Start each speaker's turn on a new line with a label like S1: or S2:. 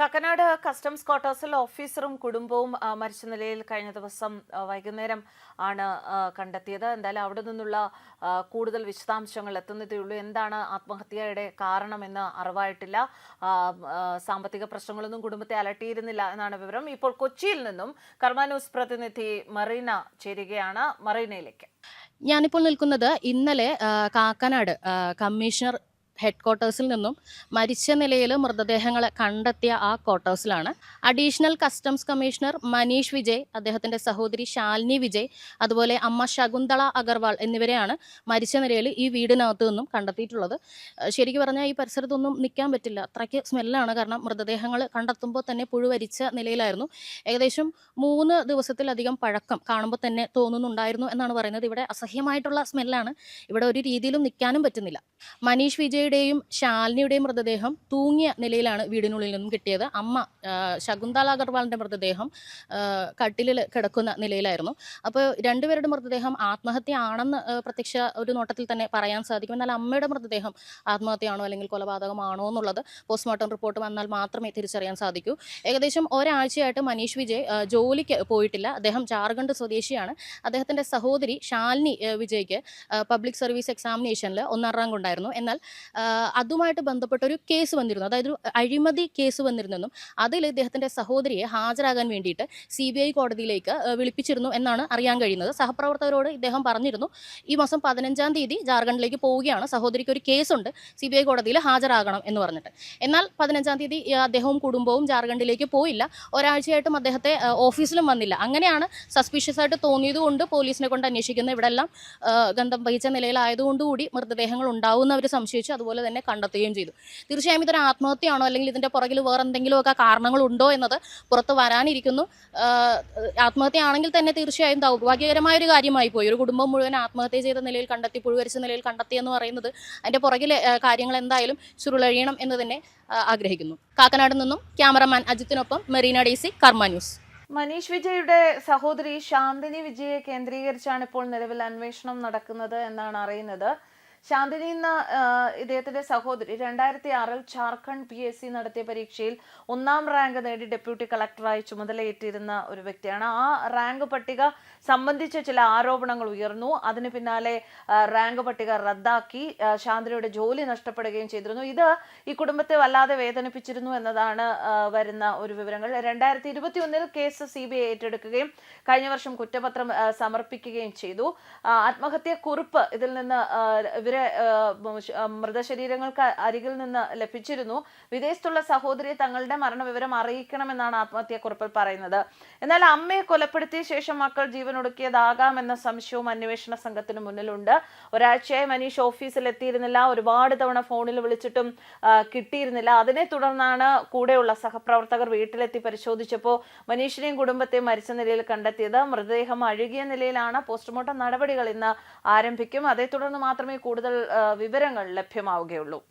S1: കക്കനാട് customs ക്വാർട്ടേഴ്സിൽ ഓഫീസറും കുടുംബവും മരിച്ച നിലയിൽ കഴിഞ്ഞ ദിവസം വൈകുന്നേരം ആണ് കണ്ടെത്തിയത്. എന്തായാലും അവിടെ നിന്നുള്ള കൂടുതൽ വിശദാംശങ്ങൾ എത്തുന്നതേ ഉള്ളൂ. എന്താണ് ആത്മഹത്യയുടെ കാരണമെന്ന് അറിവായിട്ടില്ല. സാമ്പത്തിക പ്രശ്നങ്ങളൊന്നും കുടുംബത്തെ അലട്ടിയിരുന്നില്ല എന്നാണ് വിവരം. ഇപ്പോൾ കൊച്ചിയിൽ നിന്നും കർമ്മ ന്യൂസ് പ്രതിനിധി മറീന ചേരുകയാണ്. മറീനയിലേക്ക്.
S2: ഞാനിപ്പോൾ നിൽക്കുന്നത് ഇന്നലെ കാക്കനാട് കമ്മീഷണർ ഹെഡ് ക്വാർട്ടേഴ്സിൽ നിന്നും മരിച്ച നിലയിൽ മൃതദേഹങ്ങൾ കണ്ടെത്തിയ ആ ക്വാർട്ടേഴ്സിലാണ് additional customs commissioner Manish Vijay അദ്ദേഹത്തിന്റെ സഹോദരി ശാലിനി വിജയ് അതുപോലെ അമ്മ ശകുന്തള അഗർവാൾ എന്നിവരെയാണ് മരിച്ച നിലയിൽ ഈ വീടിനകത്ത് നിന്നും കണ്ടെത്തിയിട്ടുള്ളത്. ശരിക്കും പറഞ്ഞാൽ ഈ പരിസരത്തൊന്നും നിൽക്കാൻ പറ്റില്ല. അത്രയ്ക്ക് സ്മെല്ലാണ് കാരണം മൃതദേഹങ്ങൾ കണ്ടെത്തുമ്പോൾ തന്നെ പുഴുവരിച്ച നിലയിലായിരുന്നു. ഏകദേശം മൂന്ന് ദിവസത്തിലധികം പഴക്കം കാണുമ്പോൾ തന്നെ തോന്നുന്നുണ്ടായിരുന്നു എന്നാണ് പറയുന്നത്. ഇവിടെ അസഹ്യമായിട്ടുള്ള സ്മെല്ലാണ് ഇവിടെ ഒരു രീതിയിലും നിൽക്കാനും പറ്റുന്നില്ല. മനീഷ് വിജയുടെയും ശാലിനിയുടെയും മൃതദേഹം തൂങ്ങിയ നിലയിലാണ് വീടിനുള്ളിൽ നിന്നും കിട്ടിയത്. അമ്മ ശകുന്തള അഗർവാളിന്റെ മൃതദേഹം കട്ടിലിൽ കിടക്കുന്ന നിലയിലായിരുന്നു. അപ്പോൾ രണ്ടുപേരുടെ മൃതദേഹം ആത്മഹത്യ ആണെന്ന് പ്രത്യക്ഷ ഒരു നോട്ടത്തിൽ തന്നെ പറയാൻ സാധിക്കും. എന്നാൽ അമ്മയുടെ മൃതദേഹം ആത്മഹത്യയാണോ അല്ലെങ്കിൽ കൊലപാതകമാണോ എന്നുള്ളത് പോസ്റ്റ്മോർട്ടം റിപ്പോർട്ട് വന്നാൽ മാത്രമേ തിരിച്ചറിയാൻ സാധിക്കൂ. ഏകദേശം ഒരാഴ്ചയായിട്ട് മനീഷ് വിജയ് ജോലിക്ക് പോയിട്ടില്ല. അദ്ദേഹം ജാർഖണ്ഡ് സ്വദേശിയാണ്. അദ്ദേഹത്തിന്റെ സഹോദരി ശാലിനി വിജയ്ക്ക് പബ്ലിക് സർവീസ് എക്സാമിനേഷനിൽ ഒന്നാം റാങ്ക് ഉണ്ടായിരുന്നു. എന്നാൽ അതുമായിട്ട് ബന്ധപ്പെട്ട ഒരു കേസ് വന്നിരുന്നു. അതായത് ഒരു അഴിമതി കേസ് വന്നിരുന്നെന്നും അതിൽ ഇദ്ദേഹത്തിന്റെ സഹോദരിയെ ഹാജരാകാൻ വേണ്ടിയിട്ട് സി ബി ഐ കോടതിയിലേക്ക് വിളിപ്പിച്ചിരുന്നു എന്നാണ് അറിയാൻ കഴിയുന്നത്. സഹപ്രവർത്തകരോട് ഇദ്ദേഹം പറഞ്ഞിരുന്നു ഈ മാസം പതിനഞ്ചാം തീയതി ജാർഖണ്ഡിലേക്ക് പോവുകയാണ്. സഹോദരിക്ക് ഒരു കേസുണ്ട്. സി ബി ഐ കോടതിയിൽ ഹാജരാകണം എന്ന് പറഞ്ഞിട്ട്. എന്നാൽ പതിനഞ്ചാം തീയതി അദ്ദേഹവും കുടുംബവും ജാർഖണ്ഡിലേക്ക് പോയില്ല. ഒരാഴ്ചയായിട്ടും അദ്ദേഹത്തെ ഓഫീസിലും വന്നില്ല. അങ്ങനെയാണ് സസ്പീഷ്യസ് ആയിട്ട് തോന്നിയതുകൊണ്ട് പോലീസിനെ കൊണ്ട് അന്വേഷിക്കുന്ന ഇവിടെല്ലാം ഗന്ധം വഹിച്ച നിലയിലായതുകൊണ്ടുകൂടി മൃതദേഹങ്ങൾ ഉണ്ടാവുന്നവർ സംശയിച്ചു. അതുപോലെ തന്നെ കണ്ടെത്തുകയും ചെയ്തു. തീർച്ചയായും ഇതൊരു ആത്മഹത്യയാണോ അല്ലെങ്കിൽ ഇതിന്റെ പുറകിൽ വേറെ എന്തെങ്കിലുമൊക്കെ കാരണങ്ങളുണ്ടോ എന്നത് പുറത്ത് വരാനിരിക്കുന്നു. ആത്മഹത്യയാണെങ്കിൽ തന്നെ തീർച്ചയായും ദൗർഭാഗ്യകരമായ ഒരു കാര്യമായി പോയി. ഒരു കുടുംബം മുഴുവൻ ആത്മഹത്യ ചെയ്ത നിലയിൽ കണ്ടെത്തി പുഴുവരിച്ച നിലയിൽ കണ്ടെത്തി എന്ന് പറയുന്നത് അതിന്റെ പുറകിലെ കാര്യങ്ങൾ എന്തായാലും ചുരുളഴിയണം എന്ന് തന്നെ ആഗ്രഹിക്കുന്നു. കാക്കനാട് നിന്നും ക്യാമറമാൻ അജിത്തിനൊപ്പം മെറീന ഡേസി കർമ്മ ന്യൂസ്.
S1: മനീഷ് വിജയുടെ സഹോദരി ശാന്തിനി വിജയെ കേന്ദ്രീകരിച്ചാണ് ഇപ്പോൾ നിലവിൽ അന്വേഷണം നടക്കുന്നത് എന്നാണ് അറിയുന്നത്. ശാന്തിനി എന്ന ഇദ്ദേഹത്തിന്റെ സഹോദരി രണ്ടായിരത്തി ആറിൽ ജാർഖണ്ഡ് പി എസ് സി നടത്തിയ പരീക്ഷയിൽ ഒന്നാം റാങ്ക് നേടി ഡെപ്യൂട്ടി കളക്ടറായി ചുമതലയേറ്റിരുന്ന ഒരു വ്യക്തിയാണ്. ആ റാങ്ക് പട്ടിക സംബന്ധിച്ച ചില ആരോപണങ്ങൾ ഉയർന്നു. അതിന് പിന്നാലെ റാങ്ക് പട്ടിക റദ്ദാക്കി ശാന്തിനിയുടെ ജോലി നഷ്ടപ്പെടുകയും ചെയ്തിരുന്നു. ഇത് ഈ കുടുംബത്തെ വല്ലാതെ വേദനിപ്പിച്ചിരുന്നു എന്നതാണ് വരുന്ന ഒരു വിവരങ്ങൾ. രണ്ടായിരത്തി ഇരുപത്തി ഒന്നിൽ കേസ് സി ബി ഐ ഏറ്റെടുക്കുകയും കഴിഞ്ഞ വർഷം കുറ്റപത്രം സമർപ്പിക്കുകയും ചെയ്തു. ആത്മഹത്യ കുറിപ്പ് ഇതിൽ നിന്ന് ഇവരെ മൃതശരീരങ്ങൾക്ക് അരികിൽ നിന്ന് ലഭിച്ചിരുന്നു. വിദേശത്തുള്ള സഹോദരിയെ തങ്ങളുടെ മരണവിവരം അറിയിക്കണമെന്നാണ് ആത്മഹത്യാക്കുറിപ്പിൽ പറയുന്നത്. എന്നാൽ അമ്മയെ കൊലപ്പെടുത്തിയ ശേഷം മക്കൾ ജീവൻ ഒടുക്കിയതാകാമെന്ന സംശയവും അന്വേഷണ സംഘത്തിന് മുന്നിലുണ്ട്. ഒരാഴ്ചയായി മനീഷ് ഓഫീസിൽ എത്തിയിരുന്നില്ല ഒരുപാട് തവണ ഫോണിൽ വിളിച്ചിട്ടും കിട്ടിയിരുന്നില്ല. അതിനെ തുടർന്നാണ് കൂടെയുള്ള സഹപ്രവർത്തകർ വീട്ടിലെത്തി പരിശോധിച്ചപ്പോൾ മനീഷിനെയും കുടുംബത്തെയും മരിച്ച നിലയിൽ കണ്ടെത്തിയത്. മൃതദേഹം അഴുകിയ നിലയിലാണ്. പോസ്റ്റ്മോർട്ടം നടപടികൾ ഇന്ന് ആരംഭിക്കും. അതേ തുടർന്ന് മാത്രമേ കൂടുതൽ ആ, വിവരങ്ങൾ ലഭ്യമാവുകയുള്ളൂ.